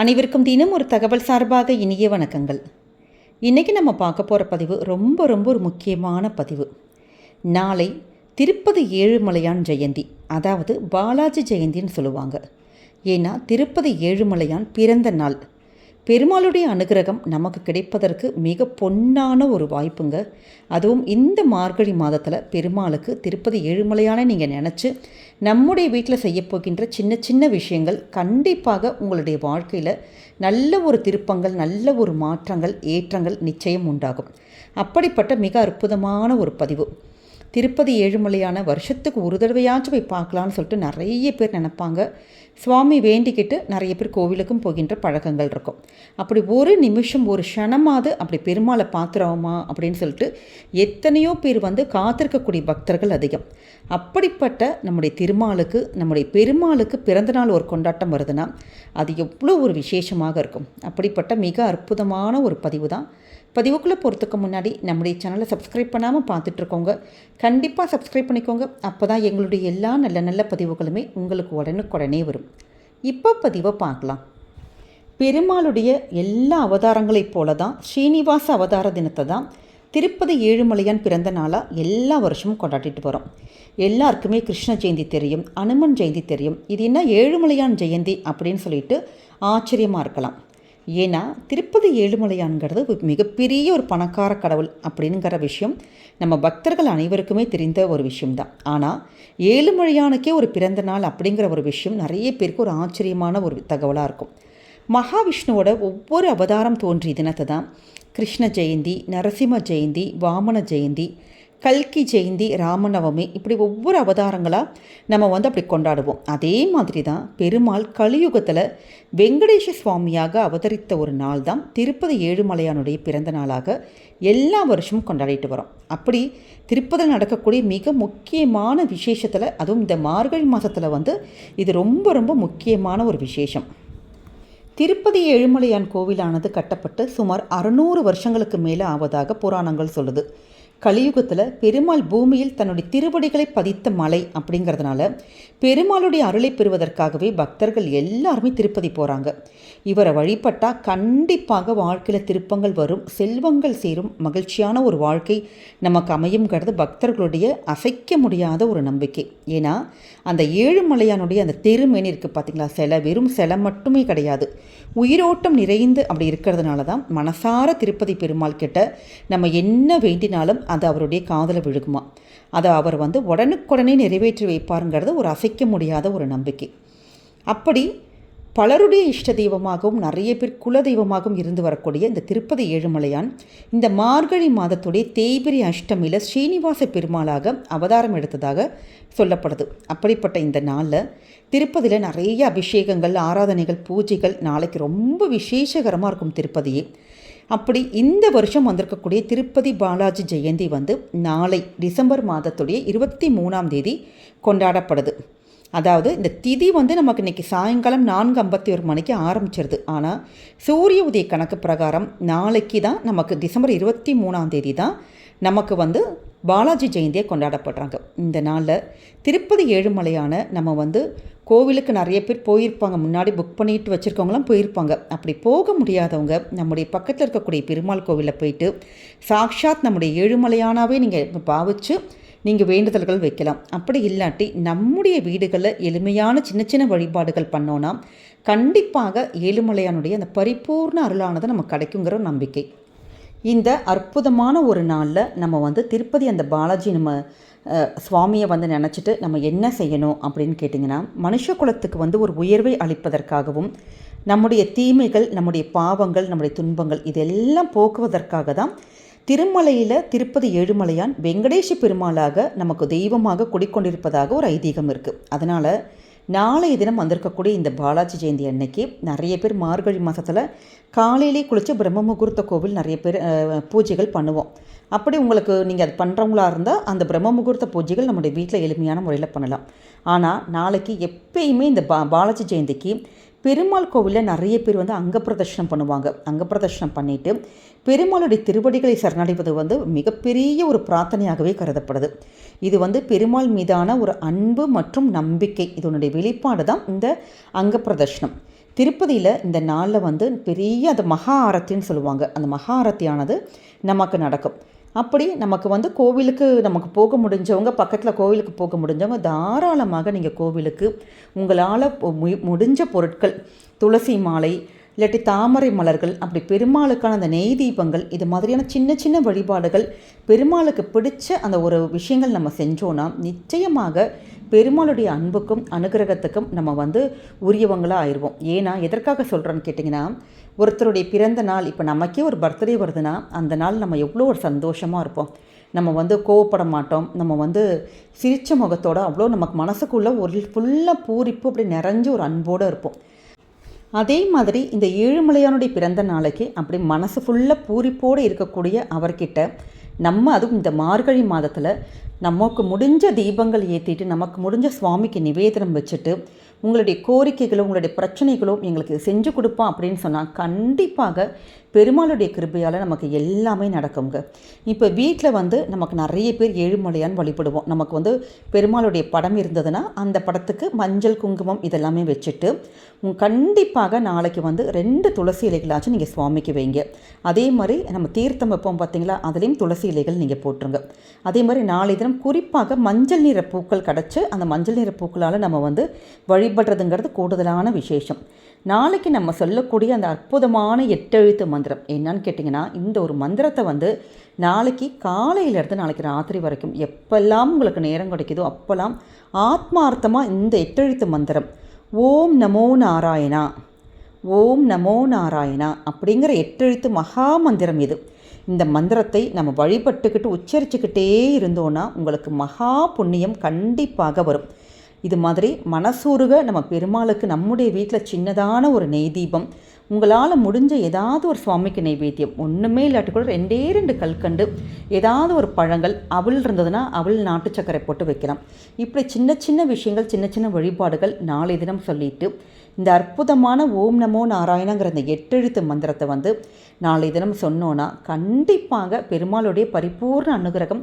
அனைவருக்கும் தினம் ஒரு தகவல் சார்பாக இனிய வணக்கங்கள். இன்றைக்கி நம்ம பார்க்க போகிற பதிவு ரொம்ப ரொம்ப ஒரு முக்கியமான பதிவு. நாளை திருப்பதி ஏழுமலையான் ஜெயந்தி அதாவது பாலாஜி ஜெயந்தின்னு சொல்லுவாங்க. ஏன்னா திருப்பதி ஏழுமலையான் பிறந்த நாள். பெருமாளுடைய அனுகிரகம் நமக்கு கிடைப்பதற்கு மிக பொன்னான ஒரு வாய்ப்புங்க. அதுவும் இந்த மார்கழி மாதத்தில் பெருமாளுக்கு திருப்பதி ஏழுமலையான நீங்கள் நினச்சி நம்முடைய வீட்டில் செய்யப்போகின்ற சின்ன சின்ன விஷயங்கள் கண்டிப்பாக உங்களுடைய வாழ்க்கையில் நல்ல ஒரு திருப்பங்கள் நல்ல ஒரு மாற்றங்கள் ஏற்றங்கள் நிச்சயம் உண்டாகும். அப்படிப்பட்ட மிக அற்புதமான ஒரு பதிவு. திருப்பதி ஏழுமலையான வருஷத்துக்கு ஒரு தடவையாச்சும் போய் பார்க்கலான்னு சொல்லிட்டு நிறைய பேர் நினப்பாங்க. சுவாமி வேண்டிக்கிட்டு நிறைய பேர் கோவிலுக்கும் போகின்ற பழக்கங்கள் இருக்கும். அப்படி ஒரு நிமிஷம் ஒரு க்ஷணமாவது அப்படி பெருமாளை பார்த்துறோமா அப்படின்னு சொல்லிட்டு எத்தனையோ பேர் வந்து காத்திருக்கக்கூடிய பக்தர்கள் அதிகம். அப்படிப்பட்ட நம்முடைய திருமாலுக்கு நம்முடைய பெருமாளுக்கு பிறந்தநாள் ஒரு கொண்டாட்டம் வருதுன்னா அது எவ்வளோ ஒரு விசேஷமாக இருக்கும். அப்படிப்பட்ட மிக அற்புதமான ஒரு பதிவு தான் பதிவுக்குள்ளே போகிறதுக்கு முன்னாடி நம்முடைய சேனலை சப்ஸ்கிரைப் பண்ணாமல் பார்த்துட்ருக்கோங்க. கண்டிப்பாக சப்ஸ்கிரைப் பண்ணிக்கோங்க. அப்போ தான் எங்களுடைய எல்லா நல்ல நல்ல பதிவுகளுமே உங்களுக்கு உடனுக்குடனே வரும். இப்போ பதிவை பார்க்கலாம். பெருமாளுடைய எல்லா அவதாரங்களைப் போல தான் ஸ்ரீனிவாச அவதார தினத்தை தான் திருப்பதி ஏழுமலையான் பிறந்த நாளாக எல்லா வருஷமும் கொண்டாடிட்டு வரோம். எல்லாருக்குமே கிருஷ்ண ஜெயந்தி தெரியும் அனுமன் ஜெயந்தி தெரியும். இது என்ன ஏழுமலையான் ஜெயந்தி அப்படின்னு சொல்லிட்டு ஆச்சரியமாக இருக்கலாம். ஏன்னா திருப்பதி ஏழுமலையான்கிறது மிகப்பெரிய ஒரு பணக்கார கடவுள் அப்படிங்கிற விஷயம் நம்ம பக்தர்கள் அனைவருக்குமே தெரிந்த ஒரு விஷயம்தான். ஆனால் ஏழுமலையானுக்கே ஒரு பிறந்த நாள் அப்படிங்கிற ஒரு விஷயம் நிறைய பேருக்கு ஒரு ஆச்சரியமான ஒரு தகவலாக இருக்கும். மகாவிஷ்ணுவோட ஒவ்வொரு அவதாரம் தோன்றிய தினத்தை தான் கிருஷ்ண ஜெயந்தி நரசிம்ம ஜெயந்தி வாமன ஜெயந்தி கல்கி ஜெயந்தி ராமநவமி இப்படி ஒவ்வொரு அவதாரங்களாக நம்ம வந்து அப்படி கொண்டாடுவோம். அதே மாதிரி தான் பெருமாள் கலியுகத்தில் வெங்கடேஷ சுவாமியாக அவதரித்த ஒரு நாள் தான் திருப்பதி ஏழுமலையானுடைய பிறந்த நாளாக எல்லா வருஷமும் கொண்டாடிட்டு வரோம். அப்படி திருப்பதியில் நடக்கக்கூடிய மிக முக்கியமான விசேஷத்தில் அதுவும் இந்த மார்கழி மாதத்தில் வந்து இது ரொம்ப ரொம்ப முக்கியமான ஒரு விசேஷம். திருப்பதி ஏழுமலையான் கோவிலானது கட்டப்பட்டு சுமார் அறுநூறு வருஷங்களுக்கு மேலே ஆவதாக புராணங்கள் சொல்லுது. கலியுகத்தில் பெருமாள் பூமியில் தன்னுடைய திருவடிகளை பதித்த மலை அப்படிங்கிறதுனால பெருமாளுடைய அருளை பெறுவதற்காகவே பக்தர்கள் எல்லாருமே திருப்பதி போகிறாங்க இவரை வழிபட்டால் கண்டிப்பாக வாழ்க்கையில் திருப்பங்கள் வரும் செல்வங்கள் சேரும் மகிழ்ச்சியான ஒரு வாழ்க்கை நமக்கு அமையுங்கிறது பக்தர்களுடைய அசைக்க முடியாத ஒரு நம்பிக்கை. ஏன்னா அந்த ஏழுமலையானுடைய அந்த தெருமேனி இருக்குது பார்த்தீங்களா சிலை வெறும் சிலை மட்டுமே கிடையாது. உயிரோட்டம் நிறைந்து அப்படி இருக்கிறதுனால தான் மனசார திருப்பதி பெருமாள் கிட்ட நம்ம என்ன வேண்டினாலும் அது அவருடைய காதலை விழுகுமா? அதை அவர் வந்து உடனுக்குடனே நிறைவேற்றி வைப்பாருங்கிறது ஒரு அசைக்க முடியாத ஒரு நம்பிக்கை. அப்படி பலருடைய இஷ்ட தெய்வமாகவும் நிறைய பேர் குல தெய்வமாகவும் இருந்து வரக்கூடிய இந்த திருப்பதி ஏழுமலையான் இந்த மார்கழி மாதத்துடைய தேய்பிரி அஷ்டமியில் ஸ்ரீனிவாச பெருமாளாக அவதாரம் எடுத்ததாக சொல்லப்படுது. அப்படிப்பட்ட இந்த நாளில் திருப்பதியில் நிறைய அபிஷேகங்கள் ஆராதனைகள் பூஜைகள் நாளைக்கு ரொம்ப விசேஷகரமாக இருக்கும் திருப்பதியே. அப்படி இந்த வருஷம் வந்திருக்கக்கூடிய திருப்பதி பாலாஜி ஜெயந்தி வந்து நாளை டிசம்பர் மாதத்துடைய இருபத்தி மூணாம் தேதி கொண்டாடப்படுது. அதாவது இந்த திதி வந்து நமக்கு இன்றைக்கி சாயங்காலம் நான்கு ஐம்பத்தி ஒரு மணிக்கு ஆரம்பிச்சிருது. ஆனால் சூரிய உதய கணக்கு பிரகாரம் நாளைக்கு தான் நமக்கு டிசம்பர் இருபத்தி மூணாம் தேதி தான் நமக்கு வந்து பாலாஜி ஜெயந்தியை கொண்டாடப்படுறாங்க. இந்த நாளில் திருப்பதி ஏழுமலையான நம்ம வந்து கோவிலுக்கு நிறைய பேர் போயிருப்பாங்க. முன்னாடி புக் பண்ணிட்டு வச்சுருக்கவங்களாம் போயிருப்பாங்க. அப்படி போக முடியாதவங்க நம்முடைய பக்கத்தில் இருக்கக்கூடிய பெருமாள் கோவிலில் போயிட்டு சாக்ஷாத் நம்முடைய ஏழுமலையானாவே நீங்கள் பாவிச்சு நீங்கள் வேண்டுதல்கள் வைக்கலாம். அப்படி இல்லாட்டி நம்முடைய வீடுகளில் எளிமையான சின்ன சின்ன வழிபாடுகள் பண்ணோன்னா கண்டிப்பாக ஏழுமலையானுடைய அந்த பரிபூர்ண அருளானது நமக்கு கிடைக்குங்கிற நம்பிக்கை. இந்த அற்புதமான ஒரு நாளில் நம்ம வந்து திருப்பதி அந்த பாலாஜி நம்ம சுவாமியை வந்து நினச்சிட்டு நம்ம என்ன செய்யணும் அப்படின்னு கேட்டிங்கன்னா மனுஷ குலத்துக்கு வந்து ஒரு உயர்வை அளிப்பதற்காகவும் நம்முடைய தீமைகள் நம்முடைய பாவங்கள் நம்முடைய துன்பங்கள் இதெல்லாம் போக்குவதற்காக தான் திருமலையில் திருப்பதி ஏழுமலையான் வெங்கடேஷ பெருமாளாக நமக்கு தெய்வமாக குடிக்கொண்டிருப்பதாக ஒரு ஐதீகம் இருக்குது அதனால் நாளைய தினம் வந்திருக்கக்கூடிய இந்த பாலாஜி ஜெயந்தி அன்னைக்கு நிறைய பேர் மார்கழி மாதத்தில் காலையிலே குளித்து பிரம்ம முகூர்த்த கோவில் நிறைய பேர் பூஜைகள் பண்ணுவோம். அப்படி உங்களுக்கு நீங்கள் அது பண்ணுறவங்களா இருந்தால் அந்த பிரம்ம முகூர்த்த பூஜைகள் நம்முடைய வீட்டில் எளிமையான முறையில் பண்ணலாம். ஆனால் நாளைக்கு எப்பயுமே இந்த பா பாலாஜி ஜெயந்திக்கு பெருமாள் கோவிலில் நிறைய பேர் வந்து அங்கப்பிரதர்ஷனம் பண்ணுவாங்க. அங்கப்பிரதர்ஷனம் பண்ணிவிட்டு பெருமாளுடைய திருவடிகளை சரணடைவது வந்து மிகப்பெரிய ஒரு பிரார்த்தனையாகவே கருதப்படுது. இது வந்து பெருமாள் மீதான ஒரு அன்பு மற்றும் நம்பிக்கை. இதனுடைய வெளிப்பாடு தான் இந்த அங்கப்பிரதர்ஷனம் திருப்பதியில் இந்த நாளில் வந்து பெரிய அந்த மகா ஆரத்தின்னு சொல்லுவாங்க. அந்த மகா ஆரத்தியானது நமக்கு நடக்கும். அப்படி நமக்கு வந்து கோவிலுக்கு நமக்கு போக முடிஞ்சவங்க பக்கத்தில் கோவிலுக்கு போக முடிஞ்சவங்க தாராளமாக நீங்கள் கோவிலுக்கு உங்களால் மு- முடிஞ்ச பொருட்கள் துளசி மாலை இல்லாட்டி தாமரை மலர்கள் அப்படி பெருமாளுக்கான அந்த நெய் தீபங்கள் இது மாதிரியான சின்ன சின்ன வழிபாடுகள் பெருமாளுக்கு பிடிச்ச அந்த ஒரு விஷயங்கள் நம்ம செஞ்சோன்னா நிச்சயமாக பெருமாளுடைய அன்புக்கும் அனுகிரகத்துக்கும் நம்ம வந்து உரியவங்களாக ஆயிடுவோம். ஏன்னா எதற்காக சொல்கிறோன்னு கேட்டிங்கன்னா ஒருத்தருடைய பிறந்த நாள் இப்போ நமக்கே ஒரு பர்த்டே வருதுன்னா அந்த நாள் நம்ம எவ்வளோ ஒரு சந்தோஷமாக இருப்போம். நம்ம வந்து கோவப்பட மாட்டோம். நம்ம வந்து சிரித்த முகத்தோட அவ்வளோ நமக்கு மனசுக்குள்ளே ஒரு ஃபுல்லாக பூரிப்பு அப்படி நிறைஞ்ச ஒரு அன்போடு இருப்போம். அதே மாதிரி இந்த ஏழுமலையானுடைய பிறந்த நாளைக்கு அப்படி மனசு ஃபுல்லாக பூரிப்போடு இருக்கக்கூடிய அவர்கிட்ட நம்ம அதுவும் இந்த மார்கழி மாதத்தில் நமக்கு முடிஞ்ச தீபங்கள் ஏற்றிட்டு நமக்கு முடிஞ்ச சுவாமிக்கு நிவேதனம் வச்சுட்டு உங்களுடைய கோரிக்கைகளும் உங்களுடைய பிரச்சனைகளும் எங்களுக்கு செஞ்சு கொடுப்போம் அப்படின்னு சொன்னால் கண்டிப்பாக பெருமாளுடைய கிருபையால் நமக்கு எல்லாமே நடக்குங்க இப்போ வீட்டில் வந்து நமக்கு நிறைய பேர் ஏழுமலையான்னு வழிபடுவோம். நமக்கு வந்து பெருமாளுடைய படம் இருந்ததுன்னா அந்த படத்துக்கு மஞ்சள் குங்குமம் இதெல்லாமே வச்சுட்டு உங்க கண்டிப்பாக நாளைக்கு வந்து ரெண்டு துளசி இலைகளாச்சும் நீங்கள் சுவாமிக்கு வைங்க. அதே மாதிரி நம்ம தீர்த்தம் வைப்போம் பார்த்தீங்களா அதுலேயும் துளசி இலைகள் நீங்கள் போட்டுருங்க. அதே மாதிரி நாளை தினம் குறிப்பாக மஞ்சள் நிற பூக்கள் கிடச்சி அந்த மஞ்சள் நிற பூக்களால் நம்ம வந்து வழிபடுறதுங்கிறது கூடுதலான விசேஷம். நாளைக்கு நம்ம சொல்லக்கூடிய அந்த அற்புதமான எட்டெழுத்து மந்திரம் என்னன்னு கேட்டிங்கன்னா இந்த ஒரு மந்திரத்தை வந்து நாளைக்கு காலையிலேருந்து நாளைக்கு ராத்திரி வரைக்கும் எப்பெல்லாம் உங்களுக்கு நேரம் கிடைக்குதோ அப்போல்லாம் ஆத்மார்த்தமாக இந்த எட்டெழுத்து மந்திரம் ஓம் நமோ நாராயணா ஓம் நமோ நாராயணா அப்படிங்கிற எட்டெழுத்து மகா மந்திரம் இது. இந்த மந்திரத்தை நம்ம வழிபட்டுக்கிட்டு உச்சரிச்சுக்கிட்டே இருந்தோன்னா உங்களுக்கு மகா புண்ணியம் கண்டிப்பாக வரும். இது மாதிரி மனசூருக நம்ம பெருமாளுக்கு நம்முடைய வீட்டில் சின்னதான ஒரு நெய் தீபம். உங்களால் முடிஞ்ச ஏதாவது ஒரு சுவாமிக்கு நைவேத்தியம். ஒன்றுமே இல்லாட்டி கூட ரெண்டே ரெண்டு கல்கண்டு ஏதாவது ஒரு பழங்கள் அவள் இருந்ததுன்னா அவள் நாட்டு சக்கரை போட்டு வைக்கலாம். இப்படி சின்ன சின்ன விஷயங்கள் சின்ன சின்ன வழிபாடுகள் நாளை தினம் சொல்லிட்டு இந்த அற்புதமான ஓம் நமோ நாராயணங்கிற இந்த எட்டெழுத்து மந்திரத்தை வந்து நாளை தினம் சொன்னோன்னா கண்டிப்பாக பெருமாளுடைய பரிபூர்ண அனுகிரகம்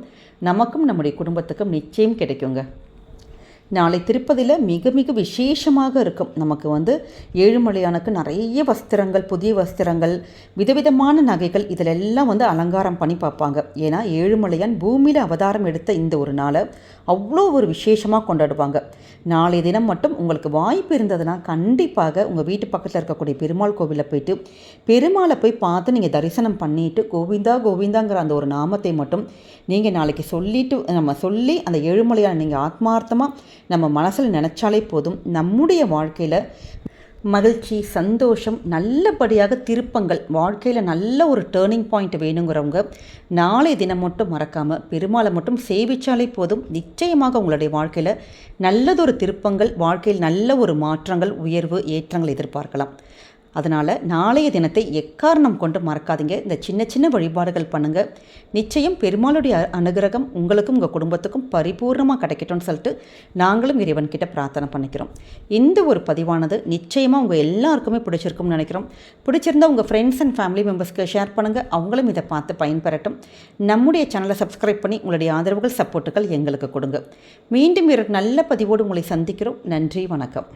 நமக்கும் நம்முடைய குடும்பத்துக்கும் நிச்சயம் கிடைக்குங்க. நாளை திருப்பதியில் மிக மிக விசேஷமாக இருக்கும். நமக்கு வந்து ஏழுமலையானுக்கு நிறைய வஸ்திரங்கள் புதிய வஸ்திரங்கள் விதவிதமான நகைகள் இதில் எல்லாம் வந்து அலங்காரம் பண்ணி பார்ப்பாங்க. ஏன்னா ஏழுமலையான் பூமியில் அவதாரம் எடுத்த இந்த ஒரு நாளை அவ்வளோ ஒரு விசேஷமாக கொண்டாடுவாங்க. நாளை தினம் மட்டும் உங்களுக்கு வாய்ப்பு இருந்ததுன்னா கண்டிப்பாக உங்கள் வீட்டு பக்கத்தில் இருக்கக்கூடிய பெருமாள் கோவிலில் போயிட்டு பெருமாளை போய் பார்த்து நீங்கள் தரிசனம் பண்ணிட்டு கோவிந்தா கோவிந்தாங்கிற அந்த ஒரு நாமத்தை மட்டும் நீங்கள் நாளைக்கு சொல்லிட்டு நம்ம சொல்லி அந்த ஏழுமலையான நீங்கள் ஆத்மார்த்தமாக நம்ம மனசில் நினச்சாலே போதும். நம்முடைய வாழ்க்கையில் மகிழ்ச்சி சந்தோஷம் நல்லபடியாக திருப்பங்கள் வாழ்க்கையில் நல்ல ஒரு டேர்னிங் பாயிண்ட் வேணுங்கிறவங்க நாளை தினம் மட்டும் மறக்காமல் பெருமாளை மட்டும் சேவிச்சாலே போதும். நிச்சயமாக உங்களுடைய வாழ்க்கையில் நல்லதொரு திருப்பங்கள் வாழ்க்கையில் நல்ல ஒரு மாற்றங்கள் உயர்வு ஏற்றங்கள் எதிர்பார்க்கலாம். அதனால் நாளைய தினத்தை எக்காரணம் கொண்டு மறக்காதீங்க. இந்த சின்ன சின்ன வழிபாடுகள் பண்ணுங்கள் நிச்சயம் பெருமாளுடைய அனுகிரகம் உங்களுக்கும் உங்கள் குடும்பத்துக்கும் பரிபூர்ணமாக கிடைக்கட்டும்னு சொல்லிட்டு நாங்களும் இறைவன்கிட்ட பிரார்த்தனை பண்ணிக்கிறோம். இந்த ஒரு பதிவானது நிச்சயமாக உங்கள் எல்லாருக்குமே பிடிச்சிருக்கும்னு நினைக்கிறோம். பிடிச்சிருந்தா உங்கள் ஃப்ரெண்ட்ஸ் அண்ட் ஃபேமிலி மெம்பர்ஸ்க்கு ஷேர் பண்ணுங்கள் அவங்களும் இதை பார்த்து பயன்பெறட்டும். நம்முடைய சேனலை சப்ஸ்கிரைப் பண்ணி உங்களுடைய ஆதரவுகள் சப்போர்ட்டுகள் எங்களுக்கு கொடுங்க. மீண்டும் ஒரு நல்ல பதிவோடு உங்களை சந்திக்கிறோம். நன்றி வணக்கம்.